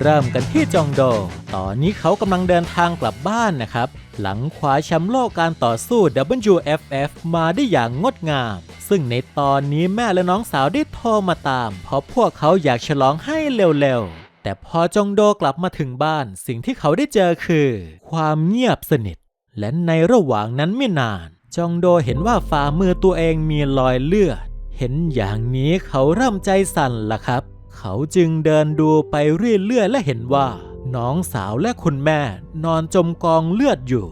เริ่มกันที่จองโด ตอนนี้เขากำลังเดินทางกลับบ้านนะครับ หลังคว้าแชมป์โลกการต่อสู้ WFF มาได้อย่างงดงาม ซึ่งในตอนนี้แม่และน้องสาวได้โทรมาตาม เพราะพวกเขาอยากฉลองให้เร็วๆ แต่พอจองโดกลับมาถึงบ้าน สิ่งที่เขาได้เจอคือ ความเงียบสนิท และในระหว่างนั้นไม่นาน จองโดเห็นว่าฝ่ามือตัวเองมีรอยเลือด เห็นอย่างนี้เขาเริ่มใจสั่นละครับ เขาจึงเดินดูไปเรื่อยๆและเห็นว่า น้องสาวและคุณแม่นอนจมกองเลือดอยู่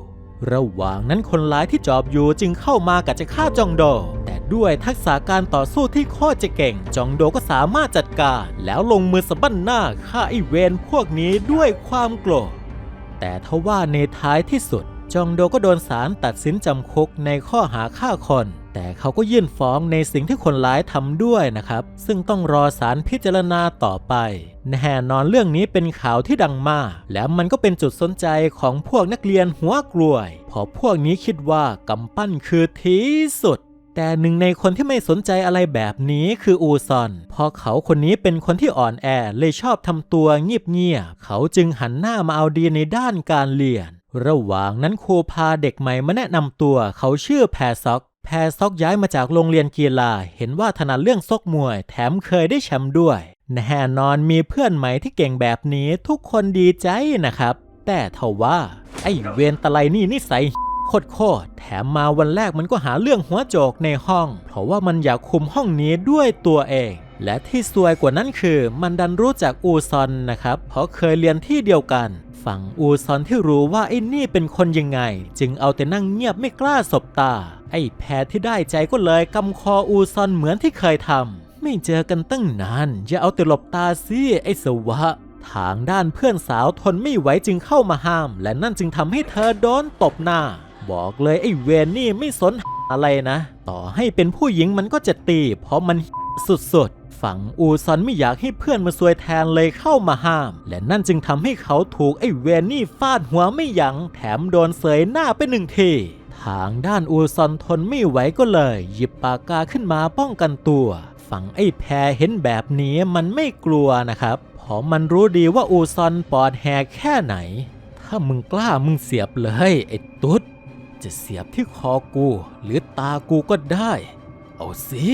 ระหว่างนั้นคนร้ายที่จอบอยู่จึงเข้ามากะจะฆ่าจองโด แต่ด้วยทักษะการต่อสู้ที่โคตรจะเก่ง จองโดก็สามารถจัดการ แล้วลงมือสะบั้นหน้าฆ่าไอเวนพวกนี้ด้วยความโกรธแต่ทว่าในท้ายที่สุด จองโดก็โดนศาลตัดสินจำคุกในข้อหาฆ่าคน แต่เขาก็ยื่นฟ้องในสิ่งที่คนร้ายทำด้วยนะครับ ซึ่งต้องรอศาลพิจารณาต่อไปแน่นอนเรื่องนี้เป็นข่าวที่ดังมาก และมันก็เป็นจุดสนใจของพวกนักเรียนหัวกลวยเพราะพวกนี้คิดว่ากำปั้นคือที่สุด แต่หนึ่งในคนที่ไม่สนใจอะไรแบบนี้คืออูซอนพราะเขาคนนี้เป็นคนที่อ่อนแอเลยชอบทำตัวเงียบๆเขาจึงหันหน้ามาเอาดีในด้านการเรียน ระหว่างนั้นครูพาเด็กใหม่มาแนะนำตัวเขาชื่อแพรซอก แพรซอกย้ายมาจากโรงเรียนกีฬา เห็นว่าถนัดเรื่องซกมวย แถมเคยได้แชมป์ด้วย แน่นอนมีเพื่อนใหม่ที่เก่งแบบนี้ทุกคนดีใจนะครับ แต่ทว่า ไอ้เวนตะไลนี่นิสัยโคตรโคตรแถมมาวันแรกมันก็หาเรื่องหัวโจกในห้อง เพราะว่ามันอยากคุมห้องนี้ด้วยตัวเอง และที่ซวยกว่านั้นคือ มันดันรู้จักอูซอนนะครับ เพราะเคยเรียนที่เดียวกัน ฝั่งอูซอนที่รู้ว่าไอ้นี่เป็นคนยังไง จึงเอาแต่นั่งเงียบไม่กล้าสบตา ไอ้แพรที่ได้ใจก็เลยกำคออูซอนเหมือนที่เคยทำไม่เจอกันตั้งนานอย่าเอาแต่หลบตาสิไอ้สวะทางด้านเพื่อนสาวทนไม่ไหวจึงเข้ามาห้าม และนั่นจึงทำให้เธอโดนตบหน้า บอกเลยไอ้เวนนี่ไม่สนอะไรนะ ต่อให้เป็นผู้หญิงมันก็จะตี เพราะมันสุดๆ ฝั่งอูซอนไม่อยากให้เพื่อนมาซวยแทนเลยเข้ามาห้าม และนั่นจึงทำให้เขาถูกไอ้เวนนี่ฟาดหัวไม่ยัง้งแถมโดนเสยหน้าไปหนึ่งทีทางด้านอูซอนทนไม่ไหวก็เลย หยิบปากกาขึ้นมาป้องกันตัว ฝั่งไอ้แพรเห็นแบบนี้มันไม่กลัวนะครับเพราะมันรู้ดีว่าอูซอนปอดแหกแค่ไหน ถ้ามึงกล้ามึงเสียบเลยไอ้ตุ๊ดจะเสียบที่คอกู หรือตากูก็ได้ เอาสิ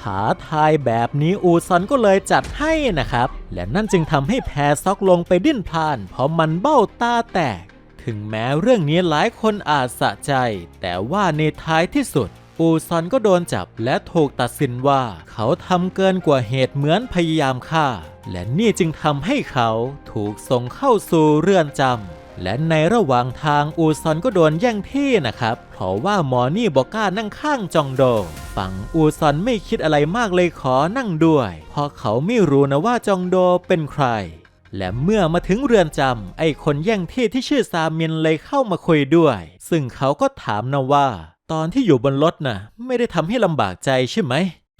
ท้าทายแบบนี้อูซอนก็เลยจัดให้นะครับ และนั่นจึงทำให้แพรซอกลงไปดิ้นพลาน เพราะมันเบ้าตาแตก ถึงแม้เรื่องนี้หลายคนอาจสะใจ แต่ว่าในท้ายที่สุด อูซอนก็โดนจับและถูกตัดสินว่า เขาทำเกินกว่าเหตุเหมือนพยายามฆ่า และนี่จึงทำให้เขาถูกส่งเข้าสู่เรือนจำ และในระหว่างทางอูซอนก็โดนแย่งที่นะครับ เพราะว่ามอนี่บอกล้านั่งข้างจองโดฝั่งอูซอนไม่คิดอะไรมากเลยขอนั่งด้วย เพราะเขาไม่รู้นะว่าจองโดเป็นใคร และเมื่อมาถึงเรือนจำไอ้คนแย่งที่ที่ชื่อซามินเลยเข้ามาคุยด้วย ซึ่งเขาก็ถามนะว่า ตอนที่อยู่บนรถน่ะ ไม่ได้ทำให้ลำบากใจใช่ไหม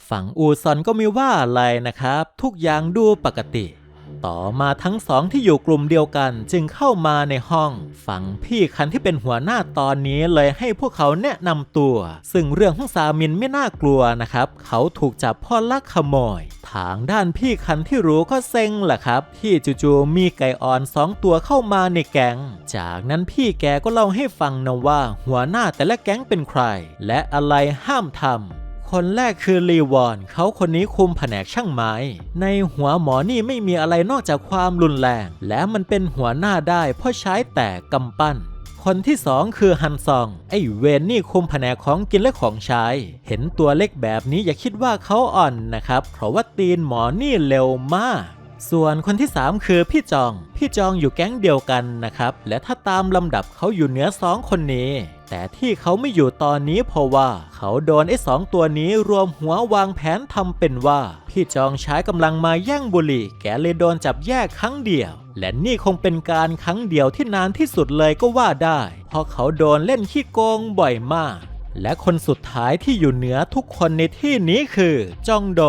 ฝั่งอูซอนก็ไม่ว่าอะไรนะครับ ทุกอย่างดูปกติ ต่อมาทั้งสองที่อยู่กลุ่มเดียวกันจึงเข้ามาในห้อง ฝั่งพี่คันที่เป็นหัวหน้าตอนนี้เลยให้พวกเขาแนะนำตัว ซึ่งเรื่องของซามินไม่น่ากลัวนะครับ เขาถูกจับพ่อลักขโมย ทางด้านพี่คันที่รู้ก็เซ็งแหละครับ ที่จู่ๆมีไก่อ่อนสองตัวเข้ามาในแก๊ง จากนั้นพี่แกก็เล่าให้ฟังนะว่า หัวหน้าแต่ละแก๊งเป็นใคร และอะไรห้ามทำ คนแรกคือลีวอน เขาคนนี้คุมแผนกช่างไม้ ในหัวหมอนี่ไม่มีอะไรนอกจากความรุนแรง และมันเป็นหัวหน้าได้เพราะใช้แต่กำปั้นคนที่สองคือฮันซอง ไอ้เวนนี่คุมแผนกของกินและของใช้ เห็นตัวเล็กแบบนี้อย่าคิดว่าเขาอ่อนนะครับ เพราะว่าตีนหมอนี่เร็วมาก ส่วนคนที่ 3 คือพี่จอง พี่จองอยู่แก๊งเดียวกันนะครับ และถ้าตามลำดับเขาอยู่เหนือสองคนนี้ แต่ที่เขาไม่อยู่ตอนนี้เพราะว่า เขาโดนไอ้สองตัวนี้รวมหัววางแผนทำเป็นว่า พี่จองใช้กำลังมาแย่งบุหรี่ แกเลยโดนจับแยกครั้งเดียว และนี่คงเป็นการครั้งเดียวที่นานที่สุดเลยก็ว่าได้ เพราะเขาโดนเล่นขี้โกงบ่อยมาก และคนสุดท้ายที่อยู่เหนือทุกคนในที่นี้คือจองโด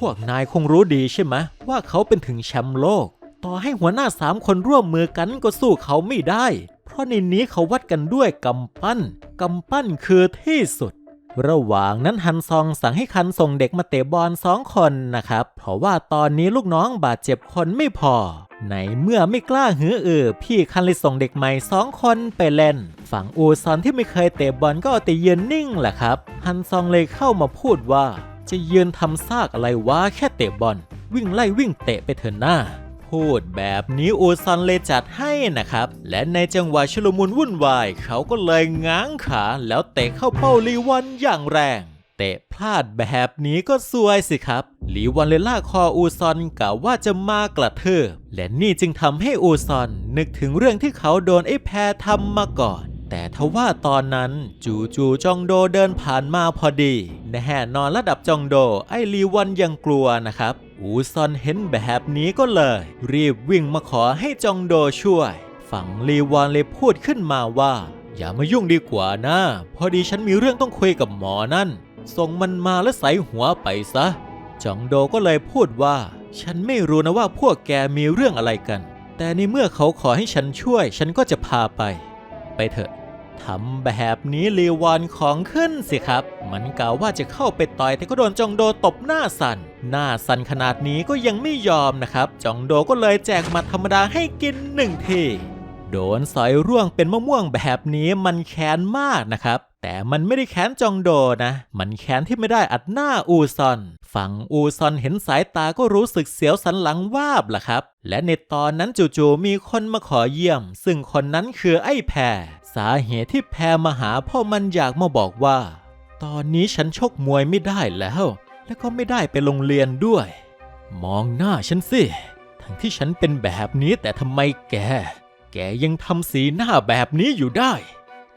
พวกนายคงรู้ดีใช่ไหมว่าเขาเป็นถึงแชมป์โลก ต่อให้หัวหน้าสามคนร่วมมือกันก็สู้เขาไม่ได้ เพราะในนี้เขาวัดกันด้วยกำปั้นกำปั้นคือที่สุด ระหว่างนั้นฮันซองสั่งให้คันส่งเด็กมาเตะบอลสองคนนะครับ เพราะว่าตอนนี้ลูกน้องบาดเจ็บคนไม่พอในเมื่อไม่กล้าหือออพี่คันเลยส่งเด็กใหม่สองคนไปเล่น ฝั่งอูซอนที่ไม่เคยเตะบอลก็เอาแต่ยืนนิ่งแหละครับ ฮันซองเลยเข้ามาพูดว่า จะยืนทำซากอะไรวะแค่เตะบอล วิ่งไล่วิ่งเตะไปเถอะหน้า พูดแบบนี้อูซอนเลยจัดให้นะครับ และในจังหวะชุลมุนวุ่นวาย เขาก็เลยง้างขาแล้วเตะเข้าเป้าลีวันอย่างแรงเตะพลาดแบบนี้ก็ซวยสิครับลีวันเลยลากคออูซอนกะว่าจะมากระเทืบและนี่จึงทำให้อูซอนนึกถึงเรื่องที่เขาโดนไอ้แพรทำมาก่อน แต่ทว่าตอนนั้นจู่จู่ๆจองโดเดินผ่านมาพอดีแน่นอนระดับจองโด ไอ้ลีวันยังกลัวนะครับ อูซอนเห็นแบบนี้ก็เลย รีบวิ่งมาขอให้จองโดช่วย ฝั่งลีวอนเลยพูดขึ้นมาว่า อย่ามายุ่งดีกว่านะ พอดีฉันมีเรื่องต้องคุยกับหมอนั่น ส่งมันมาแล้วใส่หัวไปซะ จองโดก็เลยพูดว่า ฉันไม่รู้นะว่าพวกแกมีเรื่องอะไรกัน แต่ในเมื่อเขาขอให้ฉันช่วย ฉันก็จะพาไป ไปเถอะ ทำแบบนี้ลีวอนของขึ้นสิครับ มันกล่าวว่าจะเข้าไปต่อยแต่ก็โดนจองโดตบหน้าสันหน้าสันขนาดนี้ก็ยังไม่ยอมนะครับ จองโดก็เลยแจกหมัดธรรมดาให้กินหนึ่งที โดนสอยร่วงเป็นมะม่วงแบบนี้มันแค้นมากนะครับ แต่มันไม่ได้แค้นจองโดนะ มันแค้นที่ไม่ได้อัดหน้าอูซอน ฝั่งอูซอนเห็นสายตาก็รู้สึกเสียวสันหลังวาบล่ะครับ และในตอนนั้นจู่ๆมีคนมาขอเยี่ยม ซึ่งคนนั้นคือไอ้แพร สาเหตุที่แพรมาหาพ่อมันอยากมาบอกว่า ตอนนี้ฉันชกมวยไม่ได้แล้ว แล้วก็ไม่ได้ไปโรงเรียนด้วย มองหน้าฉันสิ ทั้งที่ฉันเป็นแบบนี้แต่ทำไมแก แกยังทำสีหน้าแบบนี้อยู่ได้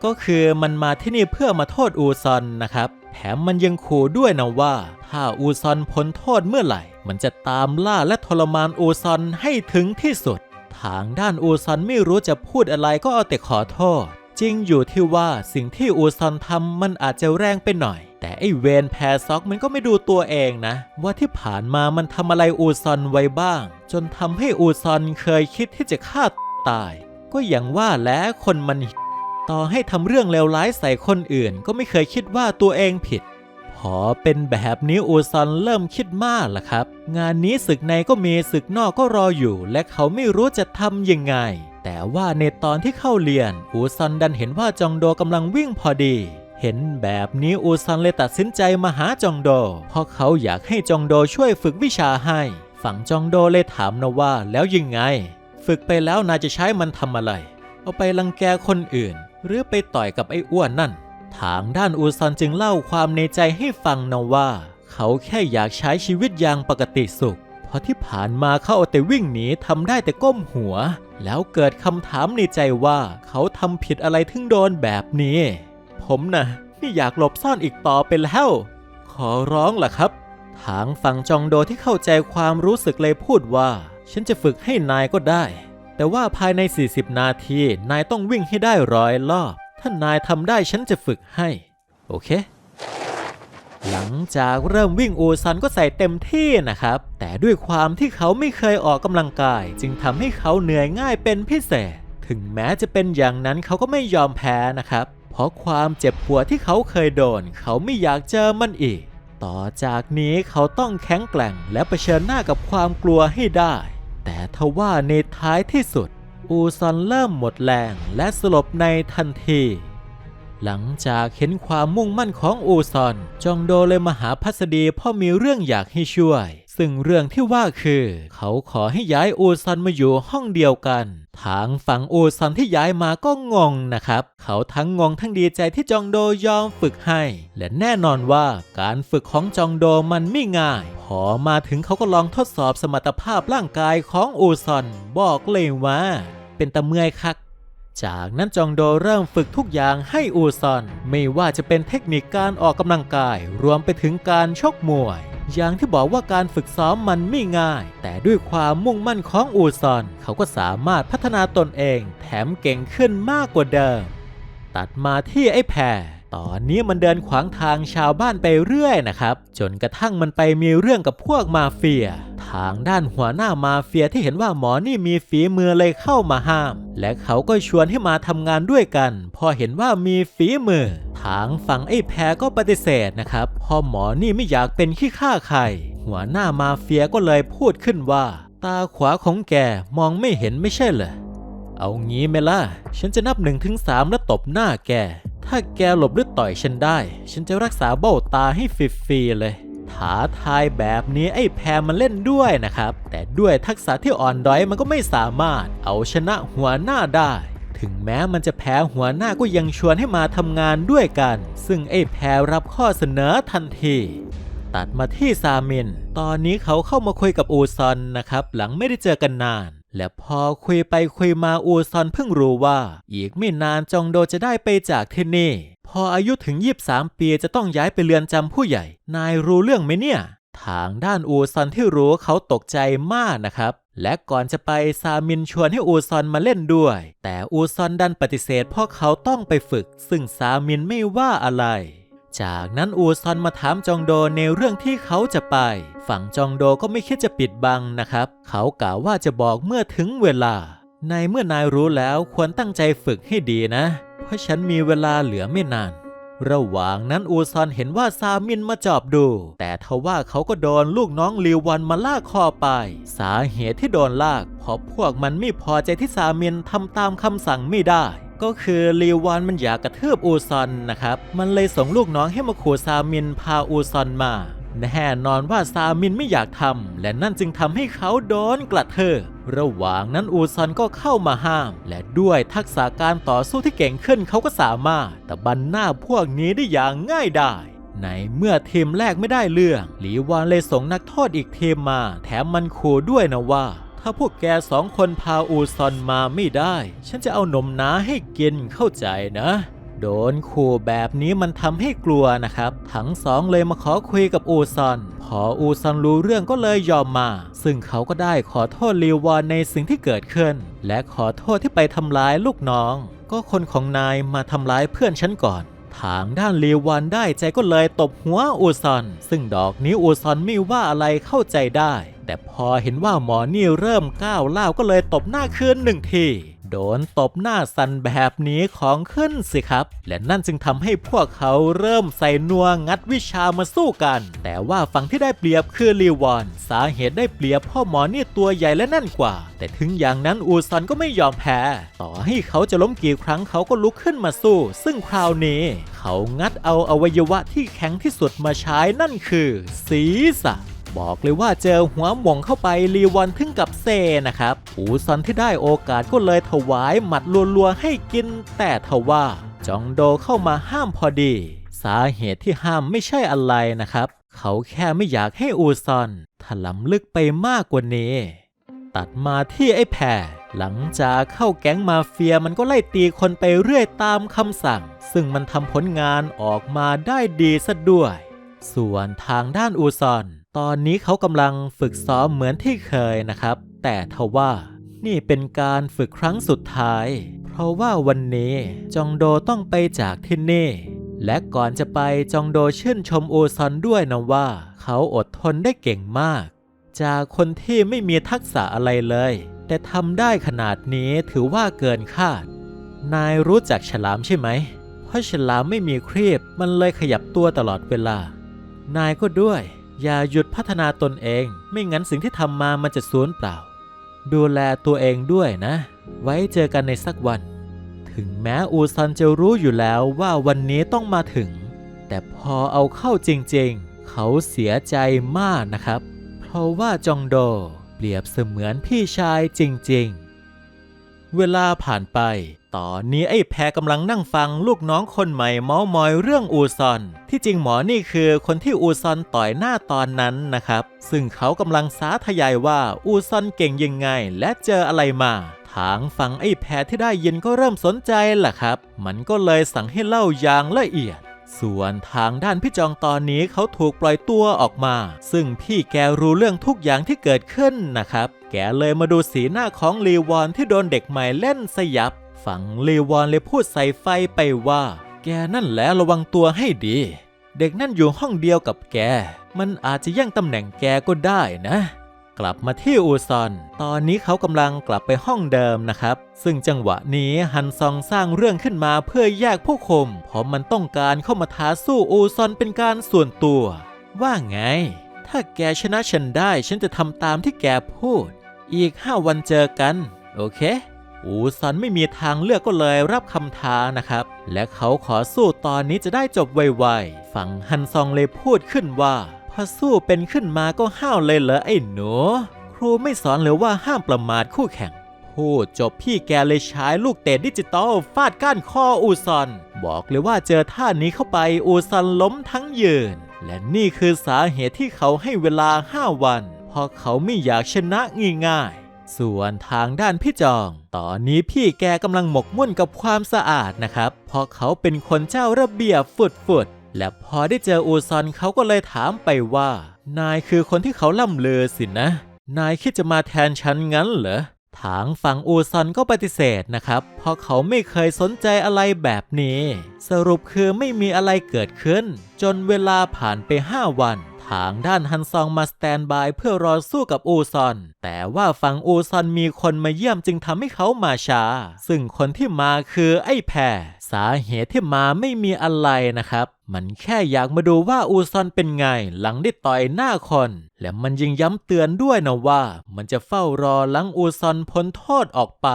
ก็คือมันมาที่นี่เพื่อมาโทษอูซอนนะครับ แถมมันยังขู่ด้วยนะว่า ถ้าอูซอนพ้นโทษเมื่อไหร่ มันจะตามล่าและทรมานอูซอนให้ถึงที่สุดทางด้านอูซอนไม่รู้จะพูดอะไรก็เอาแต่ขอโทษ จริงอยู่ที่ว่าสิ่งที่อูซอนทำมันอาจจะแรงไปหน่อย แต่ไอเวนแพรซอกมันก็ไม่ดูตัวเองนะ ว่าที่ผ่านมามันทำอะไรอูซอนไว้บ้าง จนทำให้อูซอนเคยคิดที่จะฆ่าตาย ก็อย่างว่าแล้วคนมัน ต่อให้ทำเรื่องเลวร้ายใส่คนอื่น ก็ไม่เคยคิดว่าตัวเองผิดพอเป็นแบบนี้อูซอนเริ่มคิดมากล่ะครับ งานนี้ศึกในก็มีศึกนอกก็รออยู่ และเขาไม่รู้จะทำยังไง แต่ว่าในตอนที่เข้าเรียน อูซอนดันเห็นว่าจองโดกำลังวิ่งพอดี เห็นแบบนี้อูซอนเลยตัดสินใจมาหาจองโด เพราะเขาอยากให้จองโดช่วยฝึกวิชาให้ ฝั่งจองโดเลยถามนะว่าแล้วยังไง ฝึกไปแล้วนายจะใช้มันทำอะไร เอาไปรังแกคนอื่น หรือไปต่อยกับไอ้อ้วนนั่น ทางด้านอูซอนจึงเล่าความในใจให้ฟังนะว่า เขาแค่อยากใช้ชีวิตอย่างปกติสุข ราะที่ผ่านมาเขาเอาแต่วิ่งหนีทำได้แต่ก้มหัว แล้วเกิดคำถามในใจว่าเขาทำผิดอะไรถึงโดนแบบนี้ ผมนะไม่อยากหลบซ่อนอีกต่อไปแล้ว ขอร้องล่ะครับ ทางฝั่งจองโดที่เข้าใจความรู้สึกเลยพูดว่า ฉันจะฝึกให้นายก็ได้ แต่ว่าภายใน 40 นาที นายต้องวิ่งให้ได้ร้อยรอบ ถ้านายทำได้ฉันจะฝึกให้ โอเค หลังจากเริ่มวิ่งอูซันก็ใส่เต็มที่นะครับ แต่ด้วยความที่เขาไม่เคยออกกำลังกาย จึงทำให้เขาเหนื่อยง่ายเป็นพิเศษ ถึงแม้จะเป็นอย่างนั้นเขาก็ไม่ยอมแพ้นะครับ เพราะความเจ็บปวดที่เขาเคยโดน เขาไม่อยากเจอมันอีก ต่อจากนี้เขาต้องแข็งแกร่งและะเผชิญหน้ากับความกลัวให้ได้ แต่ทว่าในท้ายที่สุด อูซอนเริ่มหมดแรงและสลบในทันที หลังจากเห็นความมุ่งมั่นของอูซอน จองโดเลยมาหาพัสดีเพ่อมีเรื่องอยากให้ช่วย ซึ่งเรื่องที่ว่าคือ เขาขอให้ย้ายอูซอนมาอยู่ห้องเดียวกัน ทางฝั่งอูซอนที่ย้ายมาก็งงนะครับ เขาทั้งงงทั้งดีใจที่จองโดยอมฝึกให้ และแน่นอนว่าการฝึกของจองโดมันไม่ง่าย พอมาถึงเขาก็ลองทดสอบสมรรถภาพร่างกายของอูซอน บอกเลยว่า เป็นตะเมื่อยคัก จากนั้นจองโดเริ่มฝึกทุกอย่างให้อูซอน ไม่ว่าจะเป็นเทคนิคการออกกำลังกาย รวมไปถึงการชกมวย อย่างที่บอกว่าการฝึกซ้อมมันไม่ง่าย แต่ด้วยความมุ่งมั่นของอูซอน เขาก็สามารถพัฒนาตนเอง แถมเก่งขึ้นมากกว่าเดิม ตัดมาที่ไอ้แพร ตอนนี้มันเดินขวางทางชาวบ้านไปเรื่อยนะครับ จนกระทั่งมันไปมีเรื่องกับพวกมาเฟีย ทางด้านหัวหน้ามาเฟียที่เห็นว่าหมอนี่มีฝีมือเลยเข้ามาห้าม และเขาก็ชวนให้มาทำงานด้วยกัน พอเห็นว่ามีฝีมือ ทางฝั่งไอ้แพรก็ปฏิเสธนะครับพอหมอนี่ไม่อยากเป็นขี้ข้าใคร หัวหน้ามาเฟียก็เลยพูดขึ้นว่า ตาขวาของแกมองไม่เห็นไม่ใช่เหรอเอางี้ไหมล่ะ ฉันจะนับหนึ่งถึงสามแล้วตบหน้าแก ถ้าแกหลบหรือต่อยฉันได้ ฉันจะรักษาเบ้าตาให้ฟรีๆเลยท้าทายแบบนี้ไอ้แพรมันเล่นด้วยนะครับ แต่ด้วยทักษะที่อ่อนด้อยมันก็ไม่สามารถเอาชนะหัวหน้าได้ ถึงแม้มันจะแพ้หัวหน้าก็ยังชวนให้มาทำงานด้วยกัน ซึ่งไอ้แพรรับข้อเสนอทันทีตัดมาที่ซามิน ตอนนี้เขาเข้ามาคุยกับอูซอนนะครับ หลังไม่ได้เจอกันนาน และพอคุยไปคุยมาอูซอนเพิ่งรู้ว่า อีกไม่นานจองโดจะได้ไปจากที่นี่ พออายุถึง 23 ปีจะต้องย้ายไปเรือนจำผู้ใหญ่ นายรู้เรื่องไหมเนี่ย ทางด้านอูซอนที่รู้เขาตกใจมากนะครับ และก่อนจะไปซามินชวนให้อูซอนมาเล่นด้วย แต่อูซอนดันปฏิเสธเพราะเขาต้องไปฝึก ซึ่งซามินไม่ว่าอะไร จากนั้นอูซอนมาถามจองโดในเรื่องที่เขาจะไป ฝั่งจองโดก็ไม่คิดจะปิดบังนะครับ เขากล่าวว่าจะบอกเมื่อถึงเวลา ในเมื่อนายรู้แล้วควรตั้งใจฝึกให้ดีนะ เพราะฉันมีเวลาเหลือไม่นาน ระหว่างนั้นอูซอนเห็นว่าซามินมาจอบดู แต่ทว่าเขาก็โดนลูกน้องลิววันมาลากคอไป สาเหตุที่โดนลากเพราะพวกมันไม่พอใจที่ซามินทำตามคำสั่งไม่ได้ ก็คือลีวานมันอยากกระทืบอูซอนนะครับ มันเลยส่งลูกน้องให้มาขู่ซามินพาอูซอนมาแน่นอนว่าซามินไม่อยากทำและนั่นจึงทำให้เขาโดนกระเทืบระหว่างนั้นอูซอนก็เข้ามาห้าม และด้วยทักษะการต่อสู้ที่เก่งขึ้นเขาก็สามารถตะบันหน้าพวกนี้ได้อย่างง่ายดายในเมื่อทีมแรกไม่ได้เรื่อง หลีวานเลยส่งนักโทษอีกทีมมา แถมมันขู่ด้วยนะว่า ถ้าพวกแกสองคนพาอูซอนมาไม่ได้ ฉันจะเอานมน้าให้กินเข้าใจนะโดนขู่แบบนี้มันทำให้กลัวนะครับ ทั้งสองเลยมาขอคุยกับอูซอน พออูซอนรู้เรื่องก็เลยยอมมา ซึ่งเขาก็ได้ขอโทษลีวอนในสิ่งที่เกิดขึ้น และขอโทษที่ไปทำร้ายลูกน้อง ก็คนของนายมาทำร้ายเพื่อนฉันก่อน ทางด้านลีวันได้ใจก็เลยตบหัวอูซอน ซึ่งดอกนี้อูซอนไม่ว่าอะไรเข้าใจได้ แต่พอเห็นว่าหมอนี่เริ่มก้าวเล่าก็เลยตบหน้าคืนหนึ่งที โดนตบหน้าสันแบบนี้ของขึ้นสิครับ และนั่นจึงทำให้พวกเขาเริ่มใส่นัวงัดวิชามาสู้กัน แต่ว่าฝั่งที่ได้เปรียบคือลีวอน สาเหตุได้เปรียบเพ่อหมอนี่ตัวใหญ่และแน่นกว่า แต่ถึงอย่างนั้นอูซอนก็ไม่ยอมแพ้ ต่อให้เขาจะล้มกี่ครั้งเขาก็ลุกขึ้นมาสู้ ซึ่งคราวนี้เขางัดเอาอวัยวะที่แข็งที่สุดมาใช้นั่นคือศีรษะ บอกเลยว่าเจอหัวหม่งเข้าไปรีวอนถึงกับเซนะครับอูซอนที่ได้โอกาสก็เลยถวายหมัดรัวๆให้กิน แต่ทว่าจองโดเข้ามาห้ามพอดี สาเหตุที่ห้ามไม่ใช่อะไรนะครับ เขาแค่ไม่อยากให้อูซอนถลำลึกไปมากกว่านี้ ตัดมาที่ไอ้แพรหลังจากเข้าแก๊งมาเฟียมันก็ไล่ตีคนไปเรื่อยตามคำสั่ง ซึ่งมันทำผลงานออกมาได้ดีซะด้วย ส่วนทางด้านอูซอน ตอนนี้เขากำลังฝึกซ้อมเหมือนที่เคยนะครับ แต่ทว่านี่เป็นการฝึกครั้งสุดท้าย เพราะว่าวันนี้จองโดต้องไปจากที่นี่ และก่อนจะไปจองโดชื่นชมอูซอนด้วยนะว่า เขาอดทนได้เก่งมาก จากคนที่ไม่มีทักษะอะไรเลย แต่ทำได้ขนาดนี้ถือว่าเกินคาด นายรู้จักฉลามใช่ไหม เพราะฉลามไม่มีครีบมันเลยขยับตัวตลอดเวลา นายก็ด้วย อย่าหยุดพัฒนาตนเอง ไม่งั้นสิ่งที่ทำมามันจะสูญเปล่า ดูแลตัวเองด้วยนะ ไว้เจอกันในสักวัน ถึงแม้อูซันจะรู้อยู่แล้วว่าวันนี้ต้องมาถึง แต่พอเอาเข้าจริงๆ เขาเสียใจมากนะครับ เพราะว่าจองโดเปรียบเสมือนพี่ชายจริงๆ เวลาผ่านไป ตอนนี้ไอ้แพรกำลังนั่งฟังลูกน้องคนใหม่เมาส์มอยเรื่องอูซอน ที่จริงหมอนี่คือคนที่อูซอนต่อยหน้าตอนนั้นนะครับ ซึ่งเขากำลังสาธยายว่าอูซอนเก่งยังไง และเจออะไรมาทางฝั่งไอ้แพรที่ได้ยินก็เริ่มสนใจล่ะครับ มันก็เลยสั่งให้เล่าอย่างละเอียดส่วนทางด้านพี่จองตอนนี้เขาถูกปล่อยตัวออกมา ซึ่งพี่แกรู้เรื่องทุกอย่างที่เกิดขึ้นนะครับ แกเลยมาดูสีหน้าของลีวอนที่โดนเด็กใหม่เล่นสยับ ฝั่งลีวอนเลยพูดใส่ไฟไปว่า แกนั่นแหละระวังตัวให้ดี เด็กนั่นอยู่ห้องเดียวกับแก มันอาจจะแย่งตำแหน่งแกก็ได้นะ กลับมาที่อูซอน ตอนนี้เขากำลังกลับไปห้องเดิมนะครับ ซึ่งจังหวะนี้ฮันซองสร้างเรื่องขึ้นมาเพื่อแยกผู้คม เพราะมันต้องการเข้ามาท้าสู้อูซอนเป็นการส่วนตัว ว่าไง ถ้าแกชนะฉันได้ฉันจะทำตามที่แกพูด อีกห้าวันเจอกัน โอเค อูซอนไม่มีทางเลือกก็เลยรับคำท้านะครับ และเขาขอสู้ตอนนี้จะได้จบไวๆ ฝั่งฮันซองเลยพูดขึ้นว่าพอสู้เป็นขึ้นมาก็ห้าวเลยเหรอไอ้หนู ครูไม่สอนเลยว่าห้ามประมาทคู่แข่งพูดจบพี่แกเลยใช้ลูกเตะดิจิตอลฟาดก้านคออูซอน บอกเลยว่าเจอท่านี้เข้าไปอูซอนล้มทั้งยืน และนี่คือสาเหตุที่เขาให้เวลา 5 วัน เพราะเขาไม่อยากชนะง่าย ส่วนทางด้านพี่จอง ตอนนี้พี่แกกำลังหมกมุ่นกับความสะอาดนะครับ เพราะเขาเป็นคนเจ้าระเบียบฝุดๆ และพอได้เจออูซอนเขาก็เลยถามไปว่า นายคือคนที่เขาล่ำเลือสินะ นายคิดจะมาแทนฉันงั้นเหรอ ทางฝั่งอูซอนก็ปฏิเสธนะครับ เพราะเขาไม่เคยสนใจอะไรแบบนี้ สรุปคือไม่มีอะไรเกิดขึ้น จนเวลาผ่านไป 5 วันางด้านฮันซองมาสแตนบายเพื่อรอสู้กับอูซอน แต่ว่าฝั่งอูซอนมีคนมาเยี่ยมจึงทำให้เขามาช้า ซึ่งคนที่มาคือไอ้แพรสาเหตุที่มาไม่มีอะไรนะครับมันแค่อยากมาดูว่าอูซอนเป็นไง หลังได้ต่อยหน้าคน และมันยังย้ำเตือนด้วยนะว่า มันจะเฝ้ารอหลังอูซอนพ้นโทษออกไป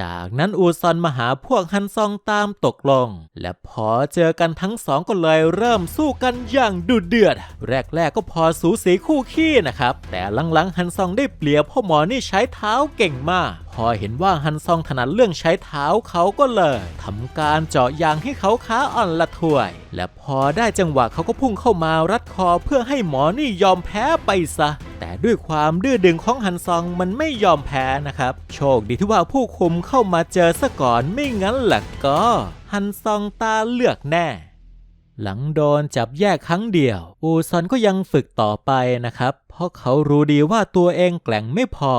จากนั้นอูซอนมาหาพวกฮันซองตามตกลง และพอเจอกันทั้งสองก็เลยเริ่มสู้กันอย่างดุเดือด แรกๆก็พอสูสีคู่ขี้นะครับ แต่หลังๆฮันซองได้เปรียบเพ่อหมอนี่ใช้เท้าเก่งมาก พอเห็นว่าฮันซองถนัดเรื่องใช้เท้าเขาก็เลยทำการเจาะยางให้เขาขาอ่อนละถวย และพอได้จังหวะเขาก็พุ่งเข้ามารัดคอเพื่อให้หมอนี่ยอมแพ้ไปซะ แต่ด้วยความดื้อดึงของฮันซองมันไม่ยอมแพ้นะครับ โชคดีที่ว่าผู้คุมเข้ามาเจอซะก่อนไม่งั้นล่ะก็ ฮันซองตาเลือกแน่ หลังโดนจับแยกครั้งเดียว อูซอนก็ยังฝึกต่อไปนะครับ เพราะเขารู้ดีว่าตัวเองแกล่งไม่พอ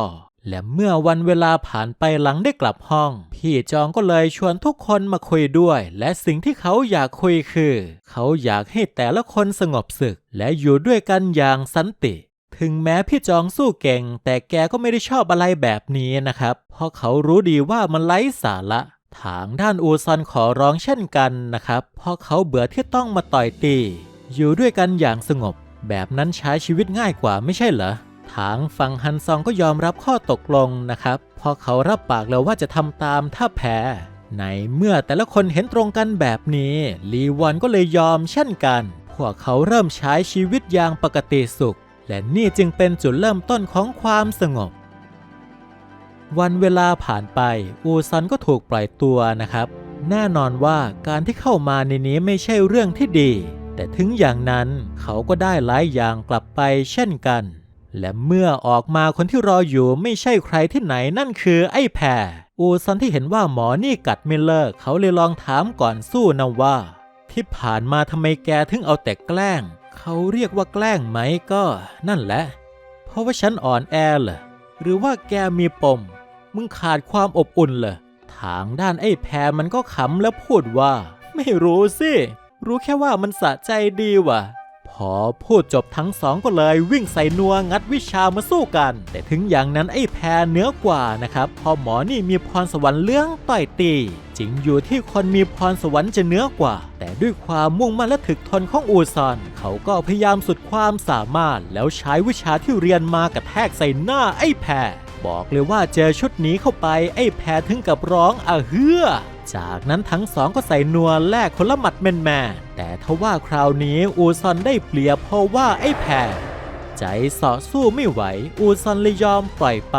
และเมื่อวันเวลาผ่านไปหลังได้กลับห้อง พี่จองก็เลยชวนทุกคนมาคุยด้วย และสิ่งที่เขาอยากคุยคือ เขาอยากให้แต่ละคนสงบศึก และอยู่ด้วยกันอย่างสันติ ถึงแม้พี่จองสู้เก่ง แต่แกก็ไม่ได้ชอบอะไรแบบนี้นะครับ เพราะเขารู้ดีว่ามันไร้สาระทางด้านอูซอนขอร้องเช่นกันนะครับ เพราะเขาเบื่อที่ต้องมาต่อยตี อยู่ด้วยกันอย่างสงบ แบบนั้นใช้ชีวิตง่ายกว่าไม่ใช่เหรอทางฝั่งฮันซองก็ยอมรับข้อตกลงนะครับเพราะเขารับปากแล้วว่าจะทำตามถ้าแพ้ในเมื่อแต่ละคนเห็นตรงกันแบบนี้ ลีวอนก็เลยยอมเช่นกัน พวกเขาเริ่มใช้ชีวิตอย่างปกติสุข และนี่จึงเป็นจุดเริ่มต้นของความสงบ วันเวลาผ่านไป อูซันก็ถูกปล่อยตัวนะครับ แน่นอนว่าการที่เข้ามาในนี้ไม่ใช่เรื่องที่ดี แต่ถึงอย่างนั้นเขาก็ได้หลายอย่างกลับไปเช่นกัน และเมื่อออกมาคนที่รออยู่ไม่ใช่ใครที่ไหนนั่นคือไอ้แพรอูซันที่เห็นว่าหมอนี่กัดไม่เลิกเขาเลยลองถามก่อนสู้นะว่า ที่ผ่านมาทำไมแกถึงเอาแต่แกล้ง เขาเรียกว่าแกล้งไหมก็นั่นแหละ เพราะว่าฉันอ่อนแอเหรอหรือว่าแกมีปม มึงขาดความอบอุ่นเหรอทางด้านไอ้แพรมันก็ขำแล้วพูดว่า ไม่รู้สิ รู้แค่ว่ามันสะใจดีว่ะ พอพูดจบทั้งสองก็เลยวิ่งใส่นัวงัดวิชามาสู้กัน แต่ถึงอย่างนั้นไอ้แพรเนื้อกว่านะครับพอหมอนี่มีพรสวรรค์เรื่องต่อยตีจริงอยู่ที่คนมีพรสวรรค์จะเนื้อกว่า แต่ด้วยความมุ่งมั่นและถึกทนของอูซอน เขาก็พยายามสุดความสามารถ แล้วใช้วิชาที่เรียนมากระแทกใส่หน้าไอ้แพรบอกเลยว่าเจอชุดนี้เข้าไปไอ้แพรถึงกับร้องอะเฮือ จากนั้นทั้งสองก็ใส่นัวแลกคนละหมัดแมนแมนๆแต่ทว่าคราวนี้อูซอนได้เปรียบเพราะว่าไอ้แพรใจสาะสู้ไม่ไหว อูซอนเลยยอมปล่อยไป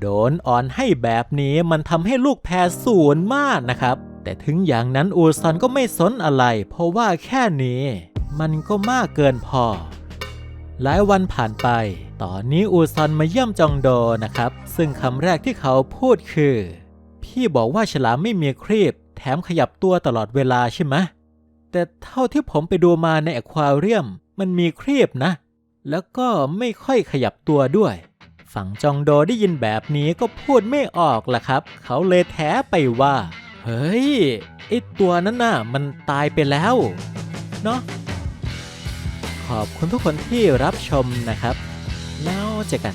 โดนอ่อนให้แบบนี้มันทำให้ลูกแพรสูญมากนะครับ แต่ถึงอย่างนั้นอูซอนก็ไม่สนอะไร เพราะว่าแค่นี้ มันก็มากเกินพอ หลายวันผ่านไป ตอนนี้อูซอนมาเยี่ยมจองโดนะครับ ซึ่งคำแรกที่เขาพูดคือ พี่บอกว่าฉลามไม่มีครีบ แถมขยับตัวตลอดเวลาใช่ไหมแต่เท่าที่ผมไปดูมาในอควาเรียม มันมีครีบนะ แล้วก็ไม่ค่อยขยับตัวด้วย ฝั่งจองโดได้ยินแบบนี้ก็พูดไม่ออกล่ะครับ เขาเลยแท้ไปว่า เฮ้ยไอตัวนั้นน่ะ มันตายไปแล้ว เนาะขอบคุณทุกคนที่รับชมนะครับ แล้วเจอกัน